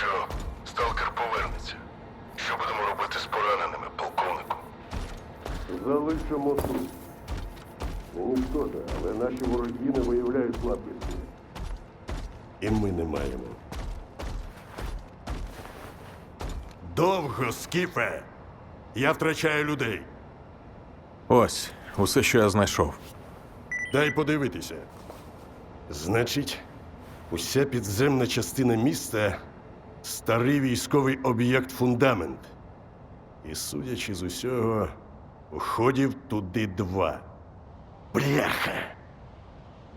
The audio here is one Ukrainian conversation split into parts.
що сталкер повернеться. Що будемо робити з пораненими, полковнику? Залишимо тут. Мені шкода, але наші вороги не виявляють слабкості. І ми не маємо. Довго, скіфе! Я втрачаю людей. Ось, усе, що я знайшов. Дай подивитися. Значить, уся підземна частина міста старий військовий об'єкт фундамент. І судячи з усього, входів туди два. Бляха!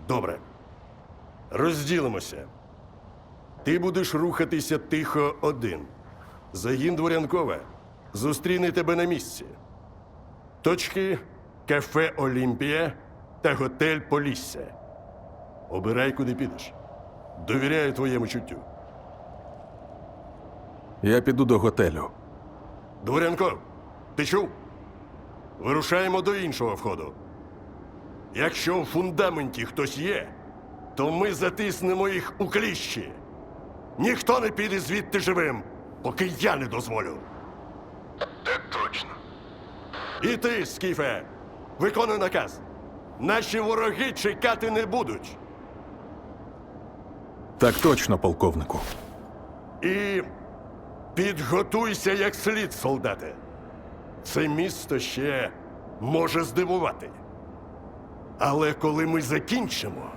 Добре. Розділимося. Ти будеш рухатися тихо один. Загін Дворянкова зустріне тебе на місці. Точки кафе Олімпія та готель Полісся. Обирай, куди підеш. Довіряю твоєму чуттю. Я піду до готелю. Дворянков, ти чув? Вирушаємо до іншого входу. Якщо в фундаменті хтось є, то ми затиснемо їх у кліщі. Ніхто не піде звідти живим, поки я не дозволю. Так точно. І ти, Скіфе, виконуй наказ. Наші вороги чекати не будуть. Так точно, полковнику. І підготуйся як слід, солдати. Це місто ще може здивувати. Але коли ми закінчимо,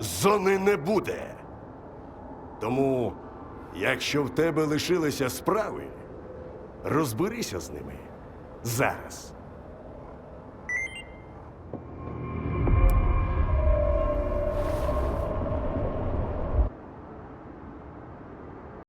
зони не буде. Тому, якщо в тебе лишилися справи, розберися з ними зараз.